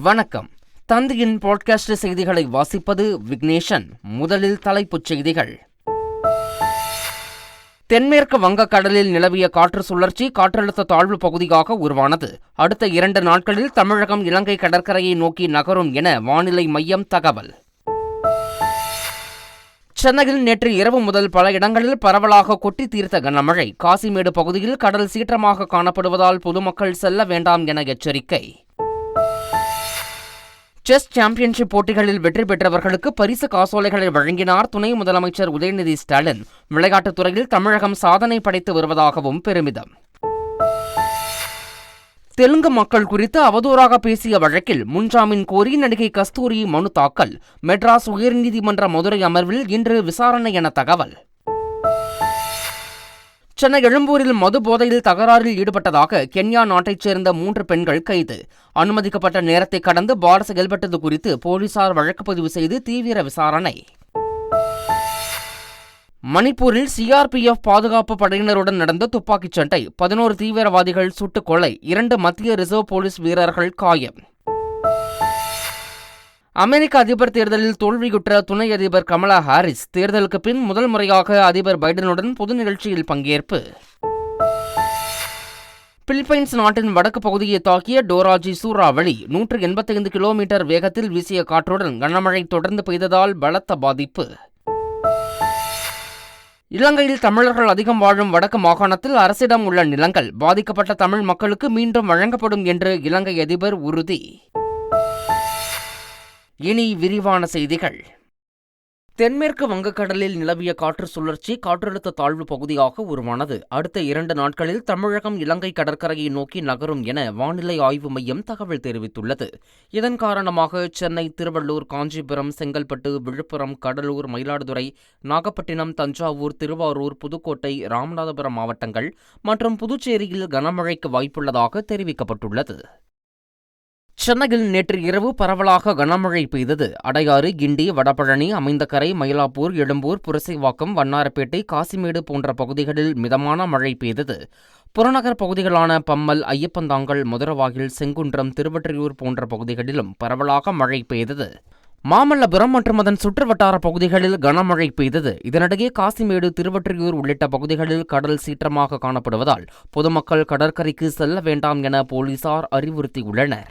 வணக்கம். தந்தியின் பாட்காஸ்ட் செய்திகளை வாசிப்பது விக்னேஷன். முதலில் தலைப்புச் செய்திகள். தென்மேற்கு வங்கக்கடலில் நிலவிய காற்று சுழற்சி காற்றழுத்த தாழ்வு பகுதியாக உருவானது. அடுத்த இரண்டு நாட்களில் தமிழகம் இலங்கை கடற்கரையை நோக்கி நகரும் என வானிலை மையம் தகவல். சென்னையில் நேற்று இரவு முதல் பல இடங்களில் பரவலாக கொட்டி தீர்த்த கனமழை. காசிமேடு பகுதியில் கடல் சீற்றமாக காணப்படுவதால் பொதுமக்கள் செல்ல வேண்டாம் என எச்சரிக்கை. செஸ் சாம்பியன்ஷிப் போட்டிகளில் வெற்றி பெற்றவர்களுக்கு பரிசு காசோலைகளை வழங்கினார் துணை முதலமைச்சர் உதயநிதி ஸ்டாலின். விளையாட்டுத் துறையில் தமிழகம் சாதனை படைத்து வருவதாகவும் பெருமிதம். தெலுங்கு மக்கள் குறித்து அவதூறாக பேசிய வழக்கில் முன்ஜாமீன் கோரி நடிகை கஸ்தூரி மனு தாக்கல். மெட்ராஸ் உயர்நீதிமன்ற மதுரை அமர்வில் இன்று விசாரணை என தகவல். சென்னை எழும்பூரில் மது போதையில் தகராறில் ஈடுபட்டதாக கென்யா நாட்டைச் சேர்ந்த மூன்று பெண்கள் கைது. அனுமதிக்கப்பட்ட நேரத்தை கடந்து பார் செயல்பட்டது குறித்து போலீசார் வழக்கு பதிவு செய்து தீவிர விசாரணை. மணிப்பூரில் சிஆர்பிஎஃப் பாதுகாப்பு படையினருடன் நடந்த துப்பாக்கிச் சண்டை. பதினோரு தீவிரவாதிகள் சுட்டுக் கொலை. இரண்டு மத்திய ரிசர்வ் போலீஸ் வீரர்கள் காயம். அமெரிக்க அதிபர் தேர்தலில் தோல்வியுற்ற துணை அதிபர் கமலா ஹாரிஸ் தேர்தலுக்கு பின் முதல் முறையாக அதிபர் பைடனுடன் பொது நிகழ்ச்சியில் பங்கேற்பு. பிலிப்பைன்ஸ் நாட்டின் வடக்கு பகுதியை தாக்கிய டோராஜி சூறாவளி நூற்று எண்பத்தைந்து கிலோமீட்டர் வேகத்தில் வீசிய காற்றுடன் கனமழை தொடர்ந்து பெய்ததால் பலத்த பாதிப்பு. இலங்கையில் தமிழர்கள் அதிகம் வாழும் வடக்கு மாகாணத்தில் அரசிடம் உள்ள நிலங்கள் பாதிக்கப்பட்ட தமிழ் மக்களுக்கு மீண்டும் வழங்கப்படும் என்று இலங்கை அதிபர் உறுதி. இனி விரிவான செய்திகள். தென்மேற்கு வங்கக்கடலில் நிலவிய காற்று சுழற்சி காற்றழுத்த தாழ்வு பகுதியாக உருவானது. அடுத்த இரண்டு நாட்களில் தமிழகம் இலங்கை கடற்கரையை நோக்கி நகரும் என வானிலை ஆய்வு மையம் தகவல் தெரிவித்துள்ளது. இதன் காரணமாக சென்னை திருவள்ளூர் காஞ்சிபுரம் செங்கல்பட்டு விழுப்புரம் கடலூர் மயிலாடுதுறை நாகப்பட்டினம் தஞ்சாவூர் திருவாரூர் புதுக்கோட்டை ராமநாதபுரம் மாவட்டங்கள் மற்றும் புதுச்சேரியில் கனமழைக்கு வாய்ப்புள்ளதாக தெரிவிக்கப்பட்டுள்ளது. சென்னையில் நேற்று இரவு பரவலாக கனமழை பெய்தது. அடையாறு கிண்டி வடபழனி அமைந்தக்கரை மயிலாப்பூர் எழும்பூர் புரசைவாக்கம் வண்ணாரப்பேட்டை காசிமேடு போன்ற பகுதிகளில் மிதமான மழை பெய்தது. புறநகர் பகுதிகளான பம்மல் ஐயப்பந்தாங்கல் மதுரவாயில் செங்குன்றம் திருவற்றியூர் போன்ற பகுதிகளிலும் பரவலாக மழை பெய்தது. மாமல்லபுரம் மற்றும் அதன் சுற்றுவட்டார பகுதிகளில் கனமழை பெய்தது. இதனிடையே காசிமேடு திருவற்றியூர் உள்ளிட்ட பகுதிகளில் கடல் சீற்றமாக காணப்படுவதால் பொதுமக்கள் கடற்கரைக்கு செல்ல வேண்டாம் என போலீசார் அறிவுறுத்தியுள்ளனர்.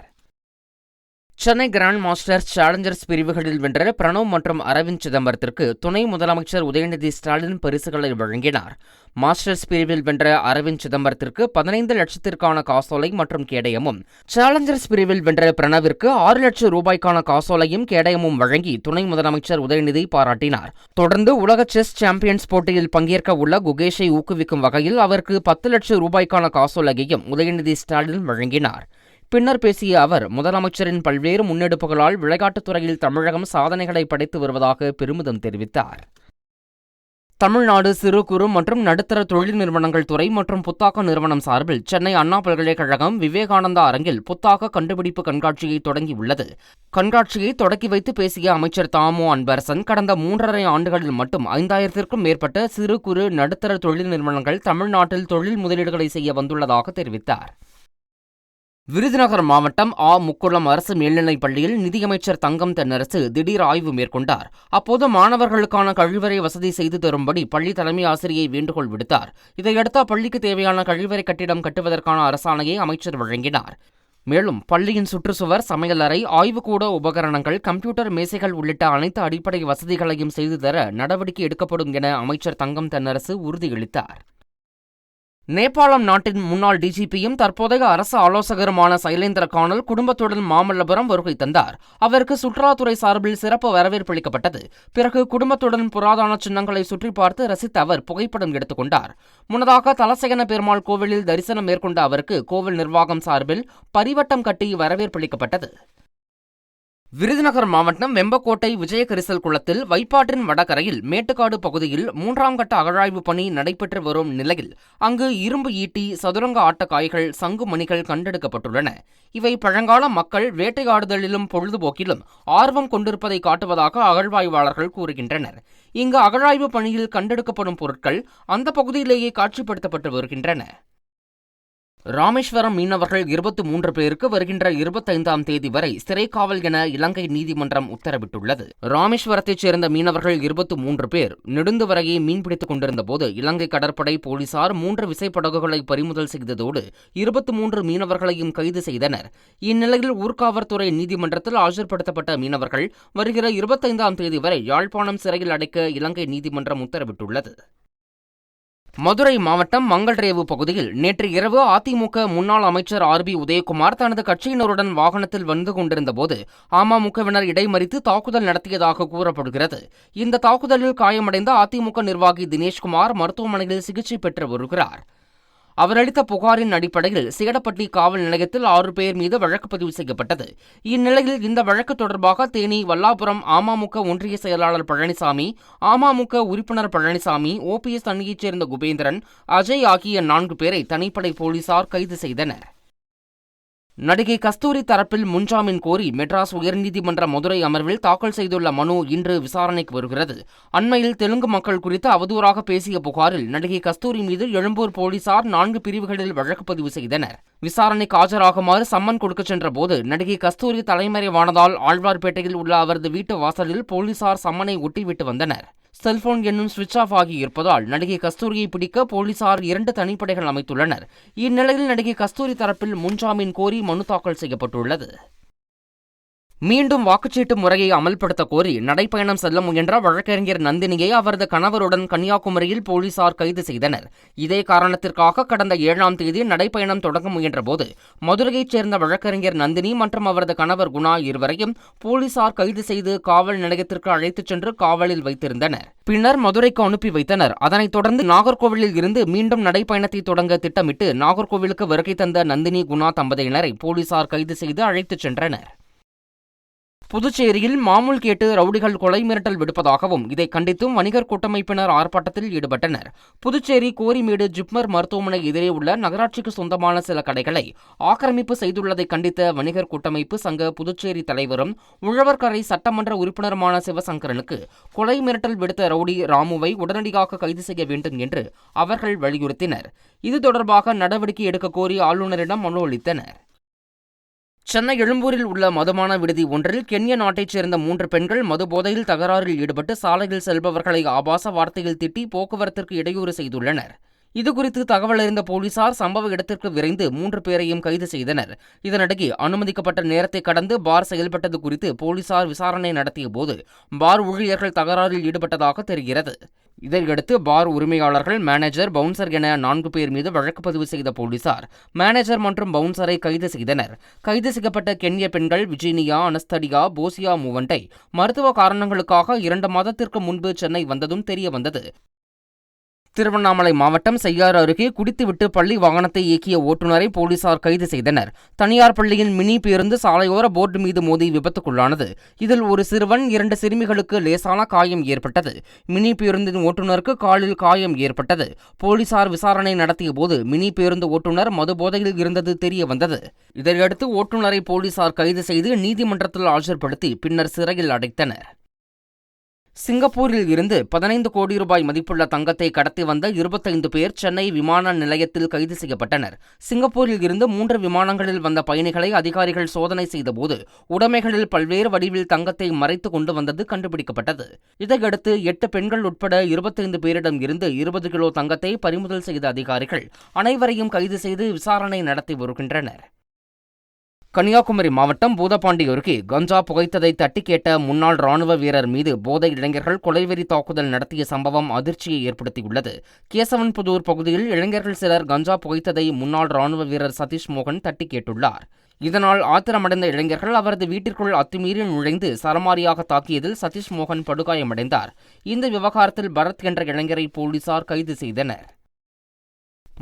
சென்னை கிராண்ட் மாஸ்டர்ஸ் சேலஞ்சர்ஸ் பிரிவுகளில் வென்ற பிரணவ் மற்றும் அரவிந்த் சிதம்பரத்திற்கு துணை முதலமைச்சர் உதயநிதி ஸ்டாலின் பரிசுகளை வழங்கினார். மாஸ்டர்ஸ் பிரிவில் வென்ற அரவிந்த் சிதம்பரத்திற்கு பதினைந்து லட்சத்திற்கான காசோலை மற்றும் கேடயமும் சேலஞ்சர்ஸ் பிரிவில் வென்ற பிரணவிற்கு ஆறு லட்சம் ரூபாய்க்கான காசோலையும் கேடயமும் வழங்கி துணை முதலமைச்சர் உதயநிதி பாராட்டினார். தொடர்ந்து உலக செஸ் சாம்பியன்ஸ் போட்டியில் பங்கேற்க உள்ள குகேஷை ஊக்குவிக்கும் வகையில் அவருக்கு பத்து லட்சம் ரூபாய்க்கான காசோலையையும் உதயநிதி ஸ்டாலின் வழங்கினார். பின்னர் பேசிய அவர் முதலமைச்சரின் பல்வேறு முன்னெடுப்புகளால் விளையாட்டுத் துறையில் தமிழகம் சாதனைகளை படைத்து வருவதாக பெருமிதம் தெரிவித்தார். தமிழ்நாடு சிறு குறு மற்றும் நடுத்தர தொழில் நிறுவனங்கள் துறை மற்றும் புத்தாக்க நிறுவனம் சார்பில் சென்னை அண்ணா பல்கலைக்கழகம் விவேகானந்தா அரங்கில் புத்தாக்க கண்டுபிடிப்பு கண்காட்சியை தொடங்கியுள்ளது. கண்காட்சியை தொடக்கி வைத்து பேசிய அமைச்சர் தாமோ அன்பரசன் கடந்த மூன்றரை ஆண்டுகளில் மட்டும் ஐந்தாயிரத்திற்கும் மேற்பட்ட சிறு குறு நடுத்தர தொழில் நிறுவனங்கள் தமிழ்நாட்டில் தொழில் முதலீடுகளை செய்ய வந்துள்ளதாக தெரிவித்தார். விருதுநகர் மாவட்டம் ஆ. முக்குளம் அரசு மேல்நிலைப் பள்ளியில் நிதியமைச்சர் தங்கம் தென்னரசு திடீர் ஆய்வு மேற்கொண்டார். அப்போது மாணவர்களுக்கான கழிவறை வசதி செய்து தரும்படி பள்ளி தலைமை ஆசிரியை வேண்டுகோள் விடுத்தார். இதையடுத்து அப்பள்ளிக்கு தேவையான கழிவறை கட்டிடம் கட்டுவதற்கான அரசாணையை அமைச்சர் வழங்கினார். மேலும் பள்ளியின் சுற்றுச்சுவர் சமையலறை ஆய்வுக்கூட உபகரணங்கள் கம்ப்யூட்டர் மேசைகள் உள்ளிட்ட அனைத்து அடிப்படை வசதிகளையும் செய்து தர நடவடிக்கை எடுக்கப்படும் என அமைச்சர் தங்கம் தென்னரசு உறுதியளித்தார். நேபாளம் நாட்டின் முன்னாள் டிஜிபியும் தற்போதைய அரசு ஆலோசகருமான சைலேந்திர கானல் குடும்பத்துடன் மாமல்லபுரம் வருகை தந்தார். அவருக்கு சுற்றுலாத்துறை சார்பில் சிறப்பு வரவேற்பு அளிக்கப்பட்டது. பிறகு குடும்பத்துடன் புராதன சின்னங்களை சுற்றி பார்த்து ரசித்த அவர் புகைப்படம் எடுத்துக்கொண்டார் முன்னதாக தலசேகன பெருமாள் கோவிலில் தரிசனம் மேற்கொண்ட அவருக்கு கோவில் நிர்வாகம் சார்பில் பரிவட்டம் கட்டி வரவேற்பு அளிக்கப்பட்டது. விருதுநகர் மாவட்டம் வெம்பக்கோட்டை விஜயகரிசல் குளத்தில் வைப்பாற்றின் வடகரையில் மேட்டுக்காடு பகுதியில் மூன்றாம் கட்ட அகழாய்வு பணி நடைபெற்று வரும் நிலையில் அங்கு இரும்பு ஈட்டி சதுரங்க ஆட்டக்காய்கள் சங்கு மணிகள் கண்டெடுக்கப்பட்டுள்ளன. இவை பழங்கால மக்கள் வேட்டையாடுதலிலும் பொழுதுபோக்கிலும் ஆர்வம் கொண்டிருப்பதை காட்டுவதாக அகழ்வாய்வாளர்கள் கூறுகின்றனர். இங்கு அகழாய்வு பணியில் கண்டெடுக்கப்படும் பொருட்கள் அந்த பகுதியிலேயே காட்சிப்படுத்தப்பட்டு வருகின்றன. ராமேஸ்வரம் மீனவர்கள் இருபத்தி மூன்று பேருக்கு வருகின்ற இருபத்தைந்தாம் தேதி வரை சிறை காவல் என இலங்கை நீதிமன்றம் உத்தரவிட்டுள்ளது. ராமேஸ்வரத்தைச் சேர்ந்த மீனவர்கள் இருபத்தி மூன்று பேர் நெடுந்து வரையை மீன்பிடித்துக் கொண்டிருந்த போது இலங்கை கடற்படை போலீசார் மூன்று விசைப்படகுகளை பறிமுதல் செய்ததோடு இருபத்தி மூன்று மீனவர்களையும் கைது செய்தனர். இந்நிலையில் ஊர்காவற்துறை நீதிமன்றத்தில் ஆஜர்படுத்தப்பட்ட மீனவர்கள் வருகிற இருபத்தைந்தாம் தேதி வரை யாழ்ப்பாணம் சிறையில் அடைக்க இலங்கை நீதிமன்றம் உத்தரவிட்டுள்ளது. மதுரை மாவட்டம் மங்கள்ரேவு பகுதியில் நேற்று இரவு அதிமுக முன்னாள் அமைச்சர் ஆர் பி உதயகுமார் தனது கட்சியினருடன் வாகனத்தில் வந்து கொண்டிருந்தபோது அமமுகவினர் இடைமறித்து தாக்குதல் நடத்தியதாக கூறப்படுகிறது. இந்த தாக்குதலில் காயமடைந்த அதிமுக நிர்வாகி தினேஷ்குமார் மருத்துவமனையில் சிகிச்சை பெற்று வருகிறார். அவர் அளித்த புகாரின் அடிப்படையில் சிகடப்பட்டி காவல் நிலையத்தில் ஆறு பேர் மீது வழக்கு பதிவு செய்யப்பட்டது. இந்நிலையில் இந்த வழக்கு தொடர்பாக தேனி வல்லாபுரம் அமமுக ஒன்றிய செயலாளர் பழனிசாமி அமமுக உறுப்பினர் பழனிசாமி ஓபிஎஸ் அணியைச் சேர்ந்த குபேந்திரன் அஜய் ஆகிய நான்கு பேரை தனிப்படை போலீசார் கைது செய்தனர். நடிகை கஸ்தூரி தரப்பில் முன்ஜாமீன் கோரி மெட்ராஸ் உயர்நீதிமன்ற மதுரை அமர்வில் தாக்கல் செய்துள்ள மனு இன்று விசாரணைக்கு வருகிறது. அண்மையில் தெலுங்கு மக்கள் குறித்து அவதூறாக பேசிய புகாரில் நடிகை கஸ்தூரி மீது எழும்பூர் போலீசார் நான்கு பிரிவுகளில் வழக்கு பதிவு செய்தனர். விசாரணைக்கு ஆஜராகுமாறு சம்மன் கொடுக்கச் சென்ற போது நடிகை கஸ்தூரி தலைமறைவானதால் ஆழ்வார்பேட்டையில் உள்ள அவரது வீட்டு வாசலில் போலீசார் சம்மனை ஒட்டிவிட்டு வந்தனர். செல்போன் என்னும் சுவிட்ச் ஆஃப் ஆகி இருப்பதால் நடிகை கஸ்தூரியை பிடிக்க போலீசார் இரண்டு தனிப்படைகள் அமைத்துள்ளனர். இந்நிலையில் நடிகை கஸ்தூரி தரப்பில் முன்ஜாமீன் கோரி மனு தாக்கல் செய்யப்பட்டுள்ளது. மீண்டும் வாக்குச்சீட்டு முறையை அமல்படுத்த கோரி நடைப்பயணம் செல்ல முயன்ற வழக்கறிஞர் நந்தினியை அவரது கணவருடன் கன்னியாகுமரியில் போலீசார் கைது செய்தனர். இதே காரணத்திற்காக கடந்த ஏழாம் தேதி நடைப்பயணம் தொடங்க முயன்றபோது மதுரையைச் சேர்ந்த வழக்கறிஞர் நந்தினி மற்றும் அவரது கணவர் குணா இருவரையும் போலீசார் கைது செய்து காவல் நிலையத்திற்கு அழைத்துச் சென்று காவலில் வைத்திருந்தனர். பின்னர் மதுரைக்கு அனுப்பி வைத்தனர். அதனைத் தொடர்ந்து நாகர்கோவிலில் இருந்து மீண்டும் நடைப்பயணத்தை தொடங்க திட்டமிட்டு நாகர்கோவிலுக்கு வருகை தந்த நந்தினி குணா தம்பதியினரை போலீசார் கைது செய்து அழைத்துச் சென்றனர். புதுச்சேரியில் மாமூல் கேட்டு ரவுடிகள் கொலை மிரட்டல் விடுப்பதாகவும் இதை கண்டித்தும் வணிகர் கூட்டமைப்பினர் ஆர்ப்பாட்டத்தில் ஈடுபட்டனர். புதுச்சேரி கோரிமேடு ஜிப்மர் மருத்துவமனை எதிரே உள்ள நகராட்சிக்கு சொந்தமான சில கடைகளை ஆக்கிரமிப்பு செய்துள்ளதை கண்டித்த வணிகர் கூட்டமைப்பு சங்க புதுச்சேரி தலைவரும் உழவர்கரை சட்டமன்ற உறுப்பினருமான சிவசங்கரனுக்கு கொலை மிரட்டல் விடுத்த ரவுடி ராமுவை உடனடியாக கைது செய்ய வேண்டும் என்று அவர்கள் வலியுறுத்தினர். இது தொடர்பாக நடவடிக்கை எடுக்க கோரி ஆளுநரிடம் மனு அளித்தனர். சென்னை எழும்பூரில் உள்ள மதுமான விடுதி ஒன்றில் கென்ய நாட்டைச் சேர்ந்த மூன்று பெண்கள் மது போதையில் தகராறில் ஈடுபட்டு சாலையில் செல்பவர்களை ஆபாச வார்த்தையில் திட்டி போக்குவரத்திற்கு இடையூறு செய்துள்ளனர். இதுகுறித்து தகவல் அறிந்த போலீசார் சம்பவ இடத்திற்கு விரைந்து மூன்று பேரையும் கைது செய்தனர். இதனிடையே அனுமதிக்கப்பட்ட நேரத்தை கடந்து பார் செயல்பட்டது குறித்து போலீசார் விசாரணை நடத்திய போது பார் ஊழியர்கள் தகராறில் ஈடுபட்டதாக தெரிகிறது. இதையடுத்து பார் உரிமையாளர்கள் மேனேஜர் பவுன்சர் என நான்கு பேர் மீது வழக்கு பதிவு செய்த போலீசார் மேனேஜர் மற்றும் பவுன்சரை கைது செய்தனர். கைது செய்யப்பட்ட கென்ய பெண்கள் விஜினியா அனஸ்தடியா போசியா மூவண்டை. மருத்துவ காரணங்களுக்காக இரண்டு மாதத்திற்கு முன்பு சென்னை வந்ததும் தெரியவந்தது. திருவண்ணாமலை மாவட்டம் செய்யாறு அருகே குடித்துவிட்டு பள்ளி வாகனத்தை இயக்கிய ஓட்டுநரை போலீசார் கைது செய்தனர். தனியார் பள்ளியின் மினி பேருந்து சாலையோர போர்டு மீது மோதி விபத்துக்குள்ளானது. இதில் ஒரு சிறுவன் இரண்டு சிறுமிகளுக்கு லேசான காயம் ஏற்பட்டது. மினி பேருந்தின் ஓட்டுநருக்கு காலில் காயம் ஏற்பட்டது. போலீசார் விசாரணை நடத்திய போது மினி பேருந்து ஓட்டுநர் மதுபோதையில் இருந்தது தெரிய வந்தது. இதையடுத்து ஓட்டுநரை போலீசார் கைது செய்து நீதிமன்றத்தில் ஆஜர்படுத்தி பின்னர் சிறையில் அடைத்தனர். சிங்கப்பூரில் இருந்து பதினைந்து கோடி ரூபாய் மதிப்புள்ள தங்கத்தை கடத்தி வந்த இருபத்தைந்து பேர் சென்னை விமான நிலையத்தில் கைது செய்யப்பட்டனர். சிங்கப்பூரில் இருந்து மூன்று விமானங்களில் வந்த பயணிகளை அதிகாரிகள் சோதனை செய்தபோது உடைமைகளில் பல்வேறு வடிவில் தங்கத்தை மறைத்து கொண்டு வந்தது கண்டுபிடிக்கப்பட்டது. இதையடுத்து எட்டு பெண்கள் உட்பட இருபத்தைந்து பேரிடம் இருந்து இருபது கிலோ தங்கத்தை பறிமுதல் செய்த அதிகாரிகள் அனைவரையும் கைது செய்து விசாரணை நடத்தி வருகின்றனர். கன்னியாகுமரி மாவட்டம் பூதப்பாண்டி அருகே கஞ்சா புகைத்ததை தட்டி கேட்ட முன்னாள் ராணுவ வீரர் மீது போதை இளைஞர்கள் கொலைவெறி தாக்குதல் நடத்திய சம்பவம் அதிர்ச்சியை ஏற்படுத்தியுள்ளது. கேசவன்புதூர் பகுதியில் இளைஞர்கள் சிலர் கஞ்சா புகைத்ததை முன்னாள் ராணுவ வீரர் சதீஷ் மோகன் தட்டி கேட்டுள்ளார். இதனால் ஆத்திரமடைந்த இளைஞர்கள் அவரது வீட்டிற்குள் அத்துமீறி நுழைந்து சரமாரியாக தாக்கியதில் சதீஷ் மோகன் படுகாயமடைந்தார். இந்த விவகாரத்தில் பரத் என்ற இளைஞரை போலீசார் கைது செய்தனர்.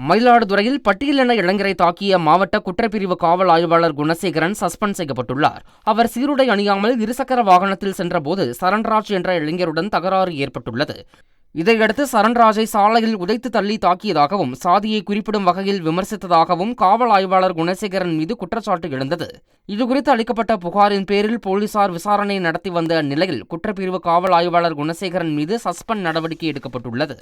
மயிலாடுதுறையில் பட்டியலின இளைஞரை தாக்கிய மாவட்ட குற்றப்பிரிவு காவல் ஆய்வாளர் குணசேகரன் சஸ்பெண்ட் செய்யப்பட்டுள்ளார். அவர் சீருடை அணியாமல் இருசக்கர வாகனத்தில் சென்றபோது சரண்ராஜ் என்ற இளைஞருடன் தகராறு ஏற்பட்டுள்ளது. இதையடுத்து சரண்ராஜை சாலையில் உதைத்து தள்ளி தாக்கியதாகவும் சாதியை குறிப்பிடும் வகையில் விமர்சித்ததாகவும் காவல் ஆய்வாளர் குணசேகரன் மீது குற்றச்சாட்டு எழுந்தது. இதுகுறித்து அளிக்கப்பட்ட புகாரின் பேரில் போலீசார் விசாரணை நடத்தி வந்த நிலையில் குற்றப்பிரிவு காவல் ஆய்வாளர் குணசேகரன் மீது சஸ்பெண்ட் நடவடிக்கை எடுக்கப்பட்டுள்ளது.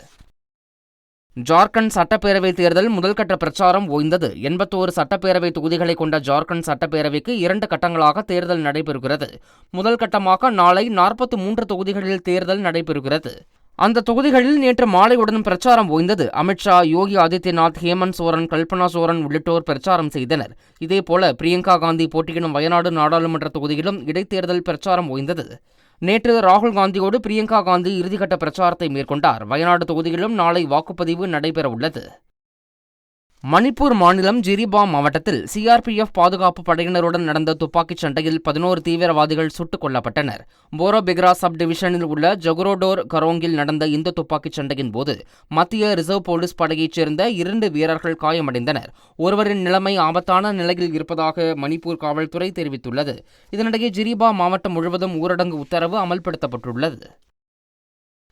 ஜார்க்கண்ட் சட்டப்பேரவை தேர்தல் முதல்கட்ட பிரச்சாரம் ஓய்ந்தது. எண்பத்தோரு சட்டப்பேரவை தொகுதிகளை கொண்ட ஜார்க்கண்ட் சட்டப்பேரவைக்கு இரண்டு கட்டங்களாக தேர்தல் நடைபெறுகிறது. முதல் கட்டமாக நாளை நாற்பத்தி மூன்று தொகுதிகளில் தேர்தல் நடைபெறுகிறது. அந்த தொகுதிகளில் நேற்று மாலையுடன் பிரச்சாரம் ஓய்ந்தது. அமித்ஷா யோகி ஆதித்யநாத் ஹேமந்த் சோரன் கல்பனா சோரன் உள்ளிட்டோர் பிரச்சாரம் செய்தனர். இதேபோல பிரியங்கா காந்தி போட்டியிடும் வயநாடு நாடாளுமன்ற தொகுதியிலும் இடைத்தேர்தல் பிரச்சாரம் ஓய்ந்தது. நேற்று ராகுல் காந்தியோடு பிரியங்கா காந்தி இறுதிக்கட்ட பிரச்சாரத்தை மேற்கொண்டார். வயநாடு தொகுதியிலும் நாளை வாக்குப்பதிவு நடைபெறவுள்ளது. மணிப்பூர் மாநிலம் ஜிரிபாம் மாவட்டத்தில் சிஆர்பிஎஃப் பாதுகாப்பு படையினருடன் நடந்த துப்பாக்கிச் சண்டையில் பதினோரு தீவிரவாதிகள் சுட்டுக் கொல்லப்பட்டனர். போரோபிக்ரா சப் டிவிஷனில் உள்ள ஜொகுரோடோர் கரோங்கில் நடந்த இந்த துப்பாக்கிச் சண்டையின் போது மத்திய ரிசர்வ் போலீஸ் படையைச் சேர்ந்த இரண்டு வீரர்கள் காயமடைந்தனர். ஒருவரின் நிலைமை ஆபத்தான நிலையில் இருப்பதாக மணிப்பூர் காவல்துறை தெரிவித்துள்ளது. இதனிடையே ஜிரிபா மாவட்டம் முழுவதும் ஊரடங்கு உத்தரவு அமல்படுத்தப்பட்டுள்ளது.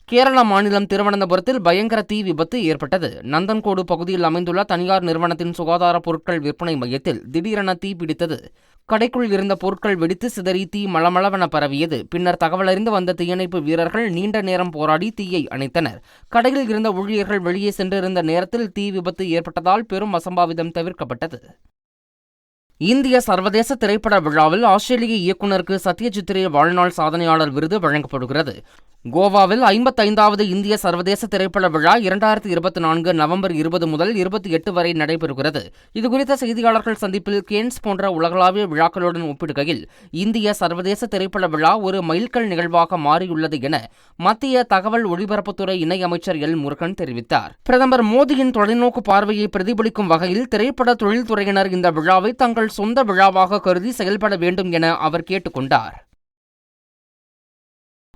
கேரள மாநிலம் திருவனந்தபுரத்தில் பயங்கர தீ விபத்து ஏற்பட்டது. நந்தன்கோடு பகுதியில் அமைந்துள்ள தனியார் நிறுவனத்தின் சுகாதார பொருட்கள் விற்பனை மையத்தில் திடீரென தீ பிடித்தது. கடைக்குள் இருந்த பொருட்கள் வெடித்து சிதறி தீ மளமளவென பரவியது. பின்னர் தகவலறிந்து வந்த தீயணைப்பு வீரர்கள் நீண்ட நேரம் போராடி தீயை அணைத்தனர். கடையில் இருந்த ஊழியர்கள் வெளியே சென்றிருந்த நேரத்தில் தீ விபத்து ஏற்பட்டதால் பெரும் அசம்பாவிதம் தவிர்க்கப்பட்டது. இந்திய சர்வதேச திரைப்பட விழாவில் ஆஸ்திரேலிய இயக்குநருக்கு சத்யஜித் ரே வாழ்நாள் சாதனையாளர் விருது வழங்கப்படுகிறது. கோவாவில் ஐம்பத்தைந்தாவது இந்திய சர்வதேச திரைப்பட விழா இரண்டாயிரத்தி இருபத்தி நான்கு நவம்பர் இருபது முதல் இருபத்தி எட்டு வரை நடைபெறுகிறது. இதுகுறித்த செய்தியாளர்கள் சந்திப்பில் கேன்ஸ் போன்ற உலகளாவிய விழாக்களுடன் ஒப்பிடுகையில் இந்திய சர்வதேச திரைப்பட விழா ஒரு மைல்கல் நிகழ்வாக மாறியுள்ளது என மத்திய தகவல் ஒலிபரப்புத்துறை இணையமைச்சர் எல். முருகன் தெரிவித்தார். பிரதமர் மோடியின் தொலைநோக்கு பார்வையை பிரதிபலிக்கும் வகையில் திரைப்பட தொழில்துறையினர் இந்த விழாவை தங்கள் சொந்த விழாவாக கருதி செயல்பட வேண்டும் என அவர் கேட்டுக்கொண்டார்.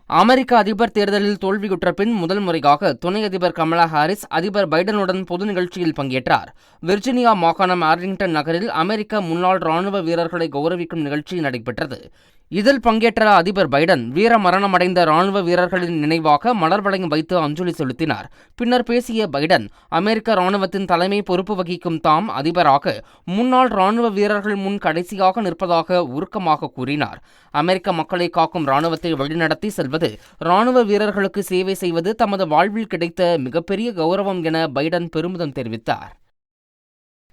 அமெரிக்க அதிபர் தேர்தலில் தோல்வியுற்ற பின் முதல் முறையாக துணை அதிபர் கமலா ஹாரிஸ் அதிபர் பைடனுடன் பொது நிகழ்ச்சியில் பங்கேற்றார். விர்ஜினியா மாகாணம் ஆர்லிங்டன் நகரில் அமெரிக்க முன்னாள் ராணுவ வீரர்களை கௌரவிக்கும் நிகழ்ச்சி நடைபெற்றது. இதில் பங்கேற்ற அதிபர் பைடன். வீர மரணமடைந்த ராணுவ வீரர்களின் நினைவாக மலர் வளையம் வைத்து அஞ்சலி செலுத்தினார். பின்னர் பேசிய பைடன் அமெரிக்க ராணுவத்தின் தலைமை பொறுப்பு வகிக்கும் தாம் அதிபராக முன்னாள் ராணுவ வீரர்கள் முன் கடைசியாக நிற்பதாக உருக்கமாக கூறினார். அமெரிக்க மக்களை காக்கும் ராணுவத்தை வழிநடத்தி செல்வது ராணுவ வீரர்களுக்கு சேவை செய்வது தமது வாழ்வில் கிடைத்த மிகப்பெரிய கௌரவம் என பைடன் பெருமிதம் தெரிவித்தார்.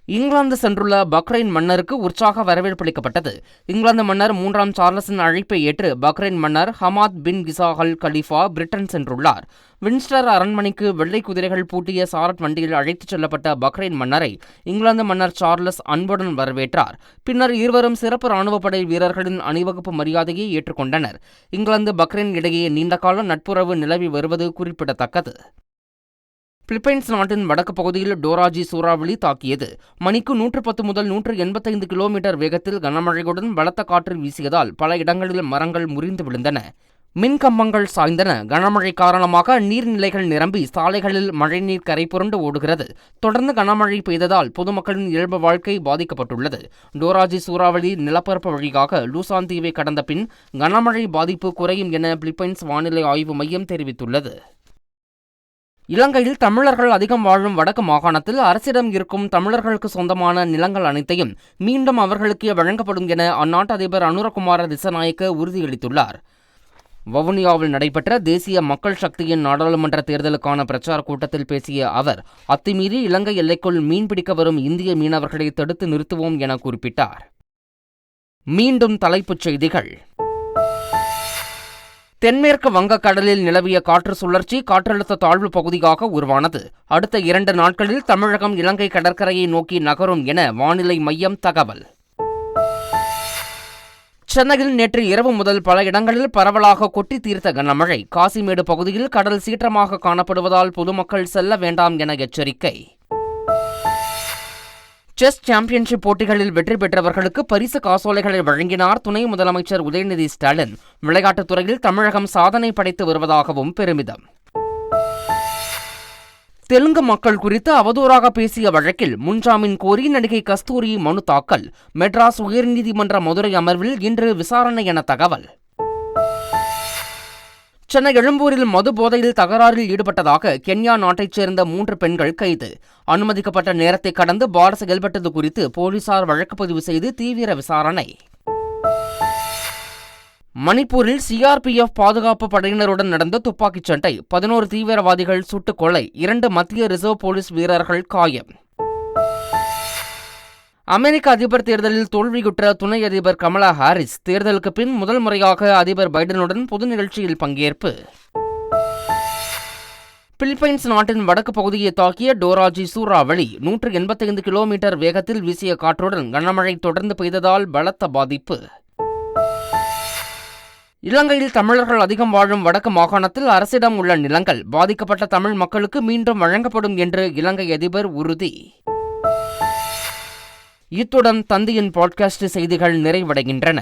இங்கிலாந்து சென்றுள்ள பக்ரைன் மன்னருக்கு உற்சாக வரவேற்பளிக்கப்பட்டது இங்கிலாந்து மன்னர் மூன்றாம் சார்லஸின் அழைப்பை ஏற்று பக்ரைன் மன்னர் Hamad bin Isa Al Khalifa Britain சென்றுள்ளார். வின்ஸ்டர் அரண்மனைக்கு வெள்ளை குதிரைகள் பூட்டிய சாரட் வண்டியில் அழைத்துச் செல்லப்பட்ட பக்ரைன் மன்னரை இங்கிலாந்து மன்னர் சார்லஸ் அன்புடன் வரவேற்றார். பின்னர் இருவரும் சிறப்பு ராணுவப்படை வீரர்களின் அணிவகுப்பு மரியாதையை ஏற்றுக்கொண்டனர். இங்கிலாந்து பக்ரைன் இடையே நீண்டகால நட்புறவு நிலவி வருவது குறிப்பிடத்தக்கது. பிலிப்பைன்ஸ் நாட்டின் வடக்கு பகுதியில் டோராஜி சூறாவளி தாக்கியது. மணிக்கு நூற்று பத்து முதல் நூற்று எண்பத்தைந்து கிலோமீட்டர் வேகத்தில் கனமழையுடன் பலத்த காற்று வீசியதால் பல இடங்களில் மரங்கள் முறிந்து விழுந்தன. மின் கம்பங்கள் சாய்ந்தன. கனமழை காரணமாக நீர்நிலைகள் நிரம்பி சாலைகளில் மழைநீர் கரை புரண்டு ஓடுகிறது. தொடர்ந்து கனமழை பெய்ததால் பொதுமக்களின் இயல்பு வாழ்க்கை பாதிக்கப்பட்டுள்ளது. டோராஜி சூறாவளி நிலப்பரப்பு வழியாக லூசான் தீவை கடந்த பின் கனமழை பாதிப்பு குறையும் என பிலிப்பைன்ஸ் வானிலை ஆய்வு மையம் தெரிவித்துள்ளது. இலங்கையில் தமிழர்கள் அதிகம் வாழும் வடக்கு மாகாணத்தில் அரசிடம் இருக்கும் தமிழர்களுக்கு சொந்தமான நிலங்கள் அனைத்தையும் மீண்டும் அவர்களுக்கே வழங்கப்படும் என அந்நாட்டு அதிபர் அனுரகுமார திசநாயக்க உறுதியளித்துள்ளார். வவுனியாவில் நடைபெற்ற தேசிய மக்கள் சக்தியின் நாடாளுமன்ற தேர்தலுக்கான பிரச்சார கூட்டத்தில் பேசிய அவர் அத்துமீறி இலங்கை எல்லைக்குள் மீன்பிடிக்க வரும் இந்திய மீனவர்களை தடுத்து நிறுத்துவோம் என குறிப்பிட்டார். மீண்டும் தலைப்புச் செய்திகள். தென்மேற்கு வங்கக்கடலில் நிலவிய காற்று சுழற்சி காற்றழுத்த தாழ்வு பகுதியாக உருவானது. அடுத்த இரண்டு நாட்களில் தமிழகம் இலங்கை கடற்கரையை நோக்கி நகரும் என வானிலை மையம் தகவல். சென்னையில் நேற்று இரவு முதல் பல இடங்களில் பரவலாக கொட்டி தீர்த்த கனமழை. காசிமேடு பகுதியில் கடல் சீற்றமாக காணப்படுவதால் பொதுமக்கள் செல்ல வேண்டாம் என எச்சரிக்கை. செஸ் சாம்பியன்ஷிப் போட்டிகளில் வெற்றி பெற்றவர்களுக்கு பரிசு காசோலைகளை வழங்கினார் துணை முதலமைச்சர் உதயநிதி ஸ்டாலின். விளையாட்டுத் துறையில் தமிழகம் சாதனை படைத்து வருவதாகவும் பெருமிதம். தெலுங்கு மக்கள் குறித்து அவதூறாக பேசிய வழக்கில் முன்ஜாமீன் கோரி நடிகை கஸ்தூரி மனு தாக்கல். மெட்ராஸ் உயர்நீதிமன்ற மதுரை அமர்வில் இன்று விசாரணை என தகவல். சென்னை எழும்பூரில் மது போதையில் தகராறில் ஈடுபட்டதாக கென்யா நாட்டைச் சேர்ந்த மூன்று பெண்கள் கைது. அனுமதிக்கப்பட்ட நேரத்தை கடந்து பார் செயல்பட்டது குறித்து போலீசார் வழக்கு பதிவு செய்து தீவிர விசாரணை. மணிப்பூரில் சிஆர்பிஎஃப் பாதுகாப்பு படையினருடன் நடந்த துப்பாக்கிச் சண்டை. பதினோரு தீவிரவாதிகள் சுட்டுக் கொலை. இரண்டு மத்திய ரிசர்வ் போலீஸ் வீரர்கள் காயம். அமெரிக்க அதிபர் தேர்தலில் தோல்வியுற்ற துணை அதிபர் கமலா ஹாரிஸ் தேர்தலுக்கு பின் முதல் முறையாக அதிபர் பைடனுடன் பொது நிகழ்ச்சியில் பங்கேற்பு. பிலிப்பைன்ஸ் நாட்டின் வடக்கு பகுதியை தாக்கிய டோராஜி சூறாவளி நூற்று எண்பத்தைந்து கிலோமீட்டர் வேகத்தில் வீசிய காற்றுடன் கனமழை தொடர்ந்து பெய்ததால் பலத்த பாதிப்பு. இலங்கையில் தமிழர்கள் அதிகம் வாழும் வடக்கு மாகாணத்தில் அரசிடம் உள்ள நிலங்கள் பாதிக்கப்பட்ட தமிழ் மக்களுக்கு மீண்டும் வழங்கப்படும் என்று இலங்கை அதிபர் உறுதி. இத்துடன் தந்தையின் பாட்காஸ்ட் செய்திகள் நிறைவடைகின்றன.